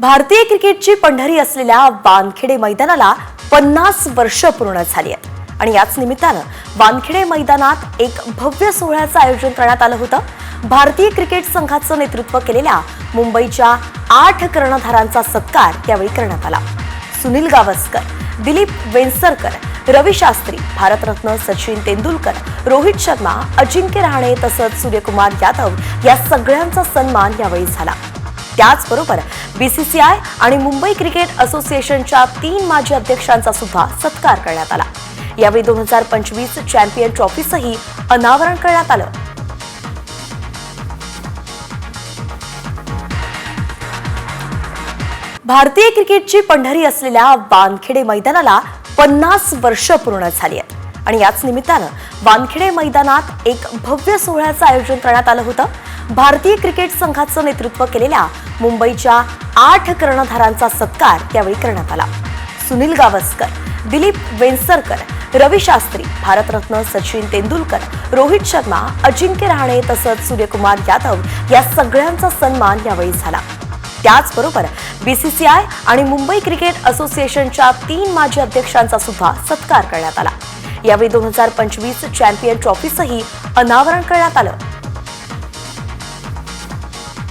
भारतीय क्रिकेटची पंढरी असलेल्या वानखेडे मैदानाला पन्नास वर्ष पूर्ण झाली आहेत. आणि याच निमित्तानं वानखेडे मैदानात एक भव्य सोहळ्याचं आयोजन करण्यात आलं होतं. भारतीय क्रिकेट संघाचं नेतृत्व केलेल्या मुंबईच्या आठ कर्णधारांचा सत्कार यावेळी करण्यात आला. सुनील गावस्कर दिलीप वेंसरकर रवी शास्त्री भारतरत्न सचिन तेंडुलकर रोहित शर्मा अजिंक्य रहाणे तसंच सूर्यकुमार यादव या सगळ्यांचा सन्मान यावेळी झाला. त्याचबरोबर बीसीसीआय आणि मुंबई क्रिकेट असोसिएशनच्या तीन माजी अध्यक्षांचा सुद्धा सत्कार करण्यात आला. यावेळी दोन हजार पंचवीस चॅम्पियन ट्रॉफीचंही अनावरण करण्यात आलं. भारतीय क्रिकेटची पंढरी असलेल्या वानखेडे मैदानाला पन्नास वर्ष पूर्ण झाली आहेत. आणि याच निमित्तानं वानखेडे मैदानात एक भव्य सोहळ्याचं आयोजन करण्यात आलं होतं. भारतीय क्रिकेट संघाचं नेतृत्व केलेल्या मुंबईच्या आठ कर्णधारांचा सत्कार यावेळी करण्यात आला. सुनील गावस्कर दिलीप वेंसरकर रवी शास्त्री भारतरत्न सचिन तेंडुलकर रोहित शर्मा अजिंक्य रहाणे तसंच सूर्यकुमार यादव या सगळ्यांचा सन्मान यावेळी झाला. त्याचबरोबर बीसीसीआय आणि मुंबई क्रिकेट असोसिएशनच्या तीन माजी अध्यक्षांचा सुद्धा सत्कार करण्यात आला. यावेळी दोन हजार पंचवीस चॅम्पियन ट्रॉफीचंही अनावरण करण्यात आलं.